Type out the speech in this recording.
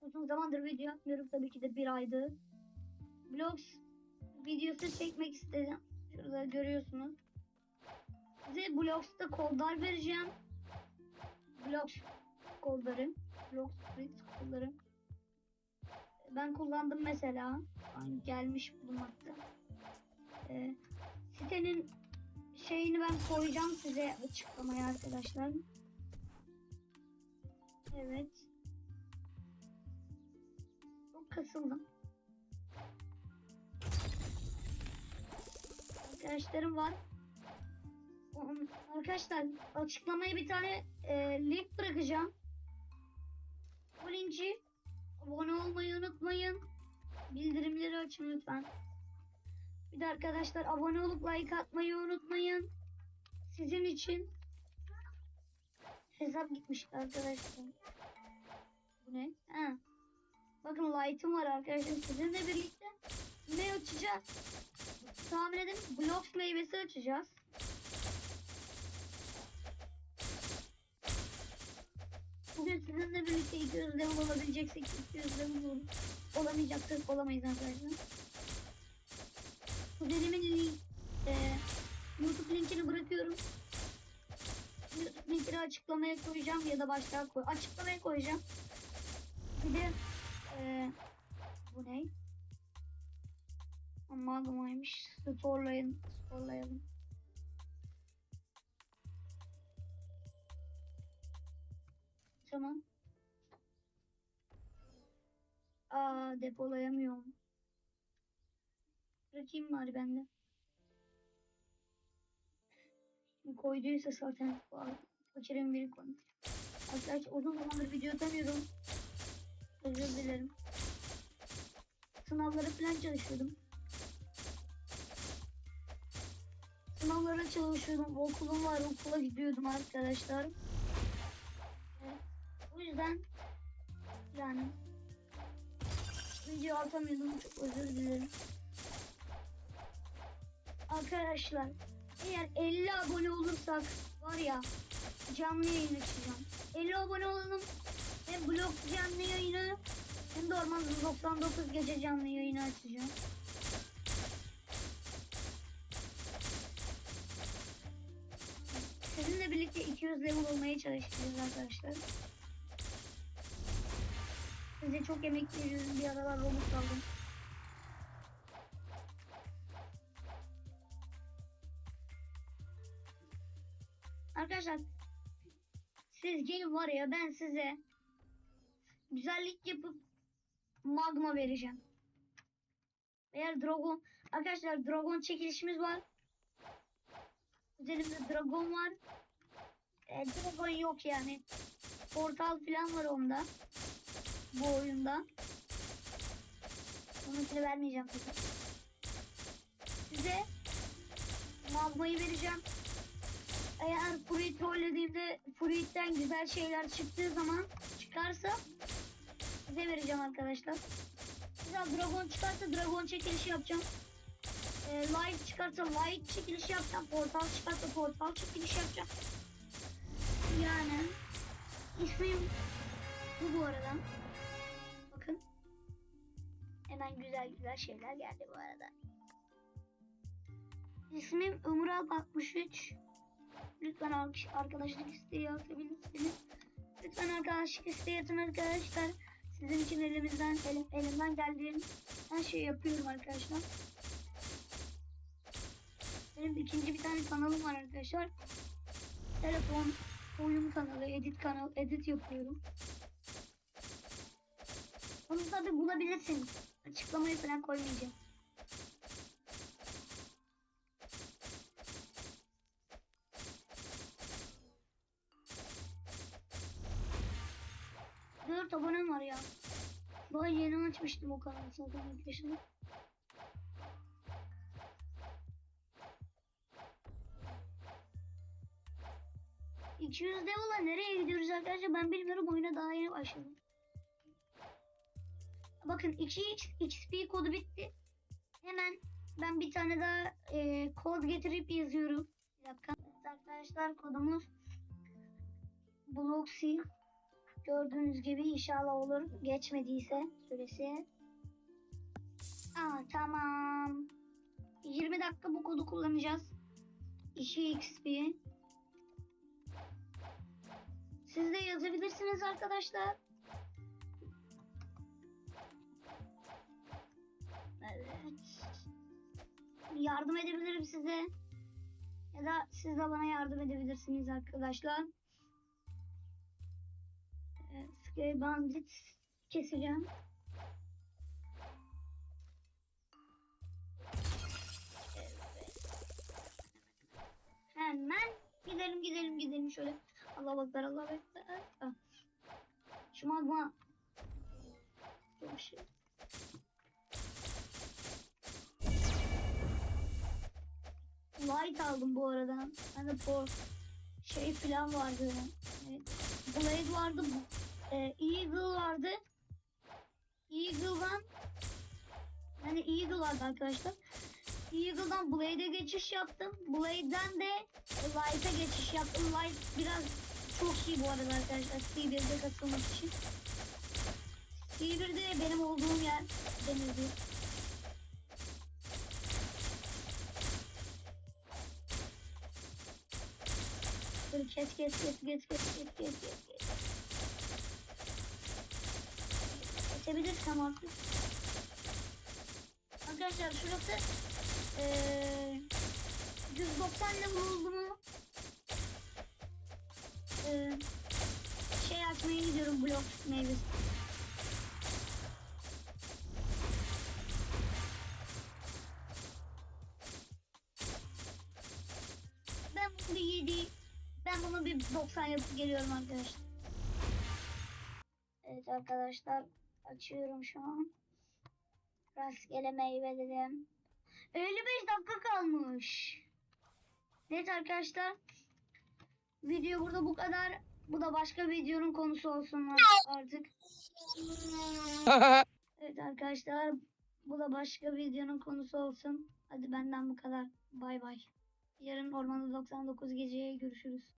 Uzun zamandır video atmıyorum. Tabii ki de bir aydı. Vlogs videosu çekmek istedim. Şurada görüyorsunuz. Size Vlogs'ta kodlar vereceğim. Vlogs kodları. Vlogs kodları. Ben kullandım mesela. Aynı gelmiş bulunmakta. Ee, sitenin şeyini ben koyacağım size açıklamaya arkadaşlar. Evet. Kasıldım. Arkadaşlarım var. Arkadaşlar açıklamaya bir tane e, link bırakacağım. Bu linki abone olmayı unutmayın. Bildirimleri açın lütfen. Bir de arkadaşlar abone olup like atmayı unutmayın. Sizin için hesap gitmiş arkadaşlar. Bu ne? Ha. Bakın light'ım var arkadaşlar. Sizinle birlikte ne açacağız? Tahmin edin. Blocks meyvesi açacağız. Bugün sizinle birlikte 200 level olabileceksek 200 level. Olamayacaksak olamayız arkadaşlar. Kuzenimin link, e, YouTube linkini bırakıyorum. YouTube linkini açıklamaya koyacağım ya da başlığa koy. Açıklamaya koyacağım. Bir de bu ne? Amalgamaymış. Storelayın. Storelayalım. Tamam. Aa depolayamıyorum. Bırakayım bari bende. Şimdi koyduysa zaten kaçırın biri koymuş. Arkadaşlar uzun zamandır video atamıyorum. Özür dilerim. Sınavlara falan çalışıyordum. Sınavlara çalışıyordum. Okulum var. Okula gidiyordum arkadaşlar. Evet. O yüzden yani video atamıyordum. Çok özür dilerim. Arkadaşlar eğer 50 abone olursak var ya canlı yayın açacağım. 50 abone olalım. Hem blog canlı yayını hem de Orman 99 gece canlı yayını açacağım. Sizinle birlikte 200 level olmaya çalışacağız arkadaşlar. Size çok emek veriyorum. Bir aralar robot aldım. Arkadaşlar siz gelin var ya ben size güzellik yapıp magma vereceğim. Eğer dragon arkadaşlar dragon çekilişimiz var. Üzerimde dragon var. E, dragon yok yani. Portal falan var onda. Bu oyunda. Onunkini vermeyeceğim tabii. Size magmayı vereceğim. Eğer Fruit trollediğimde Fruit'ten güzel şeyler çıktığı zaman çıkarsa size vereceğim arkadaşlar. Güzel Dragon çıkarsa Dragon çekilişi yapacağım. E, light çıkarsa Light çekilişi yapacağım. Portal çıkarsa Portal çekilişi yapacağım. Yani ismim bu bu arada. Bakın. Hemen güzel güzel şeyler geldi bu arada. İsmim Umral 63. Lütfen arkadaşlık isteği atabilirsiniz. Lütfen arkadaşlık isteği atın arkadaşlar. Sizin için elimizden elim, elimden geldiğim her şeyi yapıyorum arkadaşlar. Benim ikinci bir tane kanalım var arkadaşlar. Telefon oyun kanalı, edit kanal, edit yapıyorum. Onu tabi bulabilirsiniz. Açıklamayı falan koymayacağım. Dört abonem var ya. Daha yeni açmıştım o kanalı zaten arkadaşlar. İki yüz level'a nereye gidiyoruz arkadaşlar ben bilmiyorum oyuna daha yeni başladım. Bakın 2x XP kodu bitti. Hemen ben bir tane daha e, kod getirip yazıyorum. Bir dakika. Arkadaşlar kodumuz Bloxy Gördüğünüz gibi inşallah olur. Geçmediyse süresi. Aa, tamam. 20 dakika bu kodu kullanacağız. 2 XP. Siz de yazabilirsiniz arkadaşlar. Evet. Yardım edebilirim size. Ya da siz de bana yardım edebilirsiniz arkadaşlar. Scary Bandit keseceğim. Hemen gidelim gidelim gidelim şöyle. Allah baklar Allah. Ah. Şu magma. Çok şey. Light aldım bu arada. Hani bu şey falan vardı. Evet. Blade vardı. Ee, Eagle vardı. Eagle'dan hani Eagle vardı arkadaşlar. Eagle'dan Blade'e geçiş yaptım. Blade'den de Light'a geçiş yaptım. Light biraz çok iyi bu arada arkadaşlar. C1'de katılmak için. C1'de benim olduğum yer denizli. Dur kes kes kes kes kes kes kes kes kes. Kesebilirsem artık. Arkadaşlar şurası eee 190 ile vuruldu mu? Eee şey açmaya gidiyorum blok meyvesi. Ben bunu bir 7 ben bunu bir 90 yapıp geliyorum arkadaşlar. Evet arkadaşlar açıyorum şu an. Rastgele meyve dedim. 55 dakika kalmış. Evet arkadaşlar. Video burada bu kadar. Bu da başka videonun konusu olsun artık. Evet arkadaşlar. Bu da başka videonun konusu olsun. Hadi benden bu kadar. Bay bay. Yarın Ormanda 99 geceye görüşürüz.